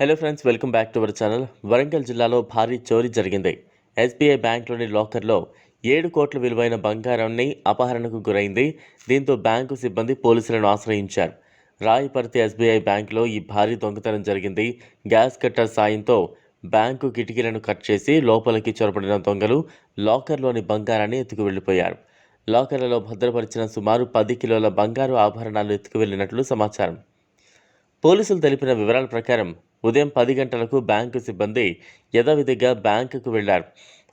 Hello friends welcome back to our channel Warangal జిల్లాలో భారీ చోరీ జరిగింది. ఎస్బీఐ బ్యాంక్లోని లాకర్లో ఏడు కోట్ల విలువైన బంగారాన్ని అపహరణకు గురైంది. దీంతో బ్యాంకు సిబ్బంది పోలీసులను ఆశ్రయించారు. రాయపర్తి ఎస్బీఐ బ్యాంకులో ఈ భారీ దొంగతనం జరిగింది. గ్యాస్ కట్టర్ సాయంతో బ్యాంకు కిటికీలను కట్ చేసి లోపలికి చొరబడిన దొంగలు లాకర్లోని బంగారాన్ని ఎత్తుకు వెళ్ళిపోయారు. లాకర్లలో భద్రపరిచిన సుమారు పది కిలోల బంగారు ఆభరణాలు ఎత్తుకు వెళ్ళినట్లు సమాచారం. పోలీసులు తెలిపిన వివరాల ప్రకారం ఉదయం పది గంటలకు బ్యాంకు సిబ్బంది యథావిధిగా బ్యాంకుకు వెళ్ళారు.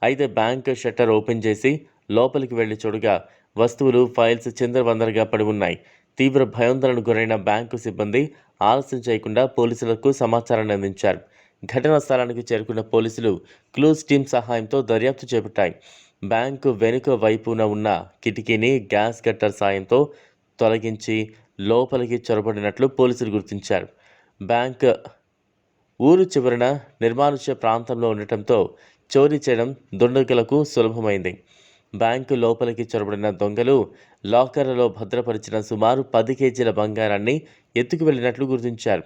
అయితే బ్యాంకు షట్టర్ ఓపెన్ చేసి లోపలికి వెళ్ళి చూడగా వస్తువులు ఫైల్స్ చిందరవందరగా పడి ఉన్నాయి. తీవ్ర భయాందోళనకు గురైన బ్యాంకు సిబ్బంది ఆలస్యం చేయకుండా పోలీసులకు సమాచారాన్ని అందించారు. ఘటనా స్థలానికి చేరుకున్న పోలీసులు క్లూస్ టీం సహాయంతో దర్యాప్తు చేపట్టాయి. బ్యాంకు వెనుక వైపున ఉన్న కిటికీని గ్యాస్ కట్టర్ సాయంతో తొలగించి లోపలికి చొరబడినట్లు పోలీసులు గుర్తించారు. బ్యాంక్ ఊరు చివరన నిర్మానుష్య ప్రాంతంలో ఉండటంతో చోరీ చేయడం దుండగులకు సులభమైంది. బ్యాంకు లోపలికి చొరబడిన దొంగలు లాకర్లలో భద్రపరిచిన సుమారు పది కేజీల బంగారాన్ని ఎత్తుకు వెళ్ళినట్లు గుర్తించారు.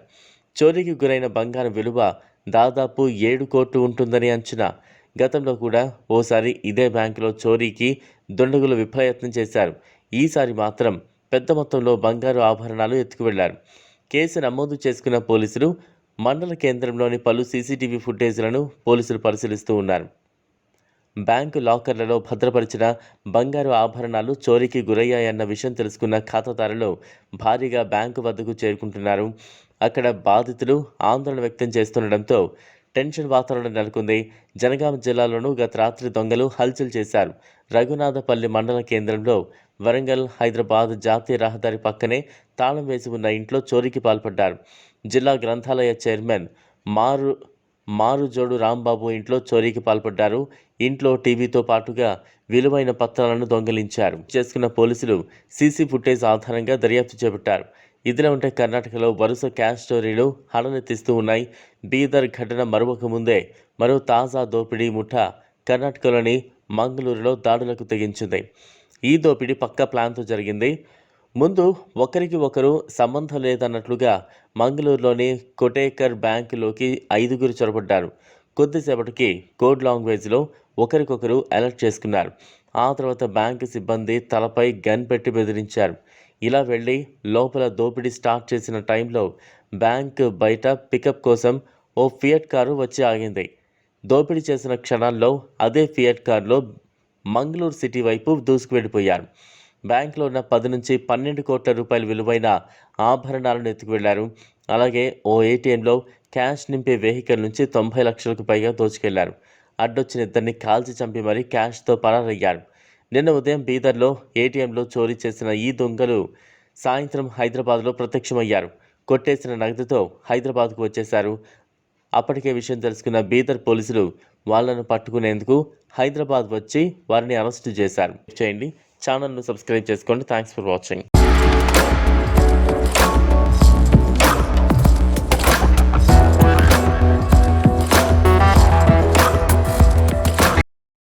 చోరీకి గురైన బంగారం విలువ దాదాపు ఏడు కోట్లు ఉంటుందని అంచనా. గతంలో కూడా ఓసారి ఇదే బ్యాంకులో చోరీకి దుండగులు విఫలయత్నం చేశారు. ఈసారి మాత్రం పెద్ద మొత్తంలో బంగారు ఆభరణాలు ఎత్తుకు వెళ్ళారు. కేసు నమోదు చేసుకున్న పోలీసులు మండల కేంద్రంలోని పలు సీసీటీవీ ఫుటేజ్లను పోలీసులు పరిశీలిస్తూ ఉన్నారు. బ్యాంకు లాకర్లలో భద్రపరిచిన బంగారు ఆభరణాలు చోరీకి గురయ్యాయన్న విషయం తెలుసుకున్న ఖాతాదారులు భారీగా బ్యాంకు వద్దకు చేరుకుంటున్నారు. అక్కడ బాధితులు ఆందోళన వ్యక్తం చేస్తుండటంతో టెన్షన్ వాతావరణం నెలకొంది. జనగామ జిల్లాలోనూ గత రాత్రి దొంగలు హల్చల్ చేశారు. రఘునాథపల్లి మండల కేంద్రంలో వరంగల్ హైదరాబాద్ జాతీయ రహదారి పక్కనే తాళం వేసి ఉన్న ఇంట్లో చోరీకి పాల్పడ్డారు. జిల్లా గ్రంథాలయ చైర్మన్ మారు మారుజోడు రాంబాబు ఇంట్లో చోరీకి పాల్పడ్డారు. ఇంట్లో టీవీతో పాటుగా విలువైన పత్రాలను దొంగిలించారు. చేసుకున్న పోలీసులు సీసీ ఫుటేజ్ ఆధారంగా దర్యాప్తు చేపట్టారు. ఇదిలా ఉంటే కర్ణాటకలో వరుస క్యాష్ స్టోరీలు హడలెత్తిస్తూ ఉన్నాయి. బీదర్ ఘటన మరొక ముందే మరో తాజా దోపిడీ ముఠా కర్ణాటకలోని మంగళూరులో దాడులకు తెగించింది. ఈ దోపిడీ పక్క ప్లాన్తో జరిగింది. ముందు ఒకరికి ఒకరు సంబంధం లేదన్నట్లుగా మంగళూరులోని కొటేకర్ బ్యాంకులోకి ఐదుగురు చొరబడ్డారు. కొద్దిసేపటికి కోడ్ లాంగ్వేజ్లో ఒకరికొకరు అలర్ట్ చేసుకున్నారు. ఆ తర్వాత బ్యాంకు సిబ్బంది తలపై గన్ పెట్టి బెదిరించారు. ఇలా వెళ్ళి లోపల దోపిడీ స్టార్ట్ చేసిన టైంలో బ్యాంక్ బయట పికప్ కోసం ఓ ఫియట్ కారు వచ్చి ఆగింది. దోపిడీ చేసిన క్షణాల్లో అదే ఫియట్ కారులో మంగళూరు సిటీ వైపు దూసుకు వెళ్ళిపోయారు. బ్యాంకులో ఉన్న పది నుంచి పన్నెండు కోట్ల రూపాయల విలువైన ఆభరణాలను ఎత్తుకు వెళ్ళారు. అలాగే ఓ ఏటీఎంలో క్యాష్ నింపే వెహికల్ నుంచి తొంభై లక్షలకు పైగా దోచుకెళ్ళారు. అడ్డొచ్చిన ఇద్దరిని కాల్చి చంపి మరీ క్యాష్తో పరారయ్యారు. నిన్న ఉదయం బీదర్లో ఏటీఎంలో చోరీ చేసిన ఈ దొంగలు సాయంత్రం హైదరాబాద్లో ప్రత్యక్షమయ్యారు. కొట్టేసిన నగదుతో హైదరాబాద్కు వచ్చేశారు. అప్పటికే విషయం తెలుసుకున్న బీదర్ పోలీసులు వాళ్ళను పట్టుకునేందుకు హైదరాబాద్ వచ్చి వారిని అరెస్టు చేశారు. చేయండి. ఛానల్ను సబ్స్క్రైబ్ చేసుకోండి. Thanks for watching.